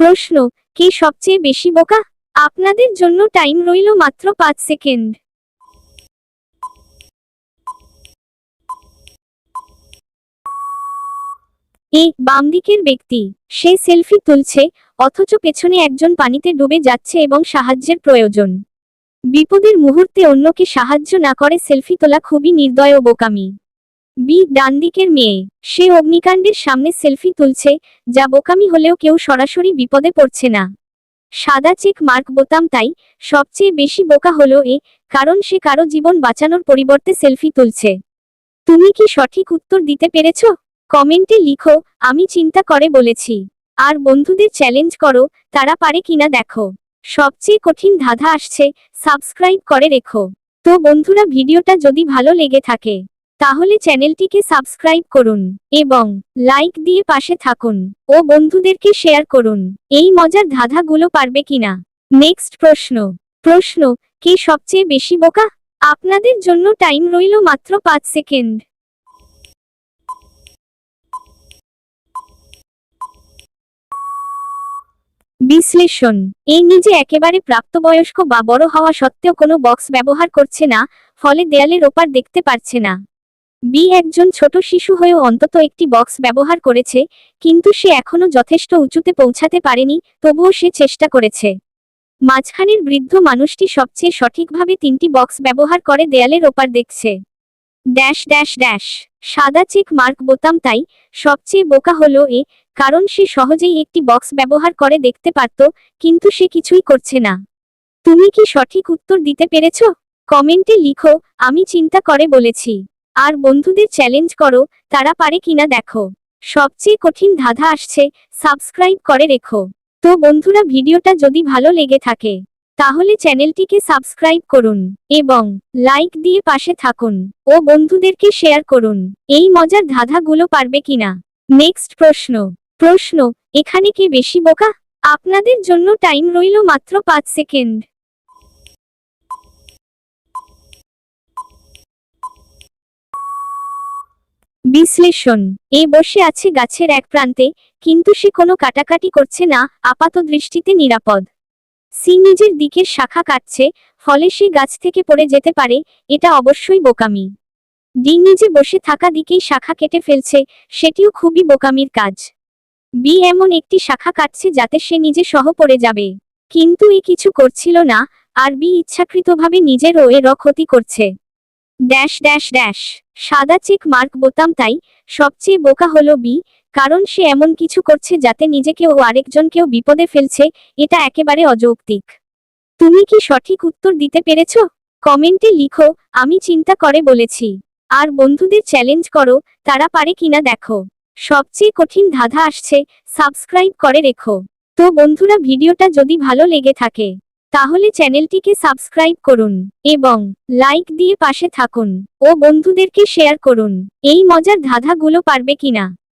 প্রশ্ন, কে সবচেয়ে বেশি বোকা? আপনাদের জন্য টাইম রইল মাত্র পাঁচ সেকেন্ড। এ বাম দিকের ব্যক্তি। সে সেলফি তুলছে, অথচ পেছনে একজন পানিতে ডুবে যাচ্ছে এবং সাহায্যের প্রয়োজন। বিপদের মুহূর্তে অন্যকে সাহায্য না করে সেলফি তোলা খুবই নির্দয় ও বোকামি। বি, ডানদিকের মেয়ে। সে অগ্নিকাণ্ডের সামনে সেলফি তুলছে, যা বোকামি হলেও কেউ সরাসরি বিপদে পড়ছে না। সাদা চেক মার্ক বোতাম তাই, সবচেয়ে বেশি বোকা হলো এ, কারণ সে কারও জীবন বাঁচানোর পরিবর্তে সেলফি তুলছে। তুমি কি সঠিক উত্তর দিতে পেরেছ? কমেন্টে লিখো, আমি চিন্তা করে বলেছি। আর বন্ধুদের চ্যালেঞ্জ করো, তারা পারে কিনা দেখো। সবচেয়ে কঠিন ধাঁধা আসছে, সাবস্ক্রাইব করে রেখো। তো বন্ধুরা, ভিডিওটা যদি ভালো লেগে থাকে তাহলে চ্যানেলটিকে সাবস্ক্রাইব করুন এবং লাইক দিয়ে পাশে থাকুন ও বন্ধুদেরকে শেয়ার করুন। এই মজার ধাঁধাগুলো পারবে কিনা? নেক্সট প্রশ্ন। প্রশ্ন, কে সবচেয়ে বেশি বোকা? আপনাদের জন্য টাইম রইল মাত্র পাঁচ সেকেন্ড। বিশ্লেষণ। এই নিজে একেবারে প্রাপ্তবয়স্ক বা বড় হওয়া সত্ত্বেও কোনো বক্স ব্যবহার করছে না, ফলে দেয়ালের ওপার দেখতে পারছে না। বি একজন ছোট শিশু হয়েও অন্তত একটি বক্স ব্যবহার করেছে, কিন্তু সে এখনও যথেষ্ট উঁচুতে পৌঁছাতে পারেনি, তবুও সে চেষ্টা করেছে। মাঝখানের বৃদ্ধ মানুষটি সবচেয়ে সঠিকভাবে তিনটি বক্স ব্যবহার করে দেয়ালের ওপার দেখছে। ড্যাশ ড্যাশ ড্যাশ, সাদা চেক মার্ক বোতাম তাই সবচেয়ে বোকা হলো এ, কারণ সে সহজেই একটি বক্স ব্যবহার করে দেখতে পারত, কিন্তু সে কিছুই করছে না। তুমি কি সঠিক উত্তর দিতে পেরেছ? কমেন্টে লিখো, আমি চিন্তা করে বলেছি। আর বন্ধুদের চ্যালেঞ্জ করো, তারা পারে কিনা দেখো। সবচেয়ে কঠিন ধাঁধা আসছে সাবস্ক্রাইব করে রেখো। তো বন্ধুরা, ভিডিওটা যদি ভালো লেগে থাকে, তাহলে চ্যানেলটিকে সাবস্ক্রাইব করুন এবং লাইক দিয়ে পাশে থাকুন ও বন্ধুদেরকে শেয়ার করুন, এই মজার ধাঁধাগুলো পারবে কিনা। নেক্সট প্রশ্ন প্রশ্ন, এখানে কি বেশি বোকা? আপনাদের জন্য টাইম রইল মাত্র পাঁচ সেকেন্ড বিশ্লেষণ। এ বসে আছে গাছের এক প্রান্তে, কিন্তু সে কোনো কাটাকাটি করছে না, আপাত দৃষ্টিতে নিরাপদ। সি নিজের দিকের শাখা কাটছে, ফলে সে গাছ থেকে পড়ে যেতে পারে, এটা অবশ্যই বোকামি। ডি নিজে বসে থাকা দিকেই শাখা কেটে ফেলছে, সেটিও খুবই বোকামির কাজ। বি এমন একটি শাখা কাটছে যাতে সে নিজে সহ পড়ে যাবে। কিন্তু এ কিছু করছিল না, আর বি ইচ্ছাকৃতভাবে নিজের ও এর ক্ষতি করছে। Dash dash dash. সাদা চেক মার্ক বোতাম তাই সবচেয়ে বোকা হলো বি, কারণ সে এমন কিছু করছে যাতে নিজেকে ও আরেকজনকেও বিপদে ফেলছে, এটা একেবারে অযৌক্তিক। তুমি কি সঠিক উত্তর দিতে পেরেছ? কমেন্টে লিখো, আমি চিন্তা করে বলেছি। আর বন্ধুদের চ্যালেঞ্জ করো, তারা পারে কিনা দেখো। সবচেয়ে কঠিন ধাঁধা আসছে, সাবস্ক্রাইব করে রেখো। তো বন্ধুরা, ভিডিওটা যদি ভালো লেগে থাকে তাহলে চ্যানেলটিকে সাবস্ক্রাইব করুন এবং লাইক দিয়ে পাশে থাকুন ও বন্ধুদেরকে শেয়ার করুন। এই মজার ধাঁধাগুলো পারবে কিনা?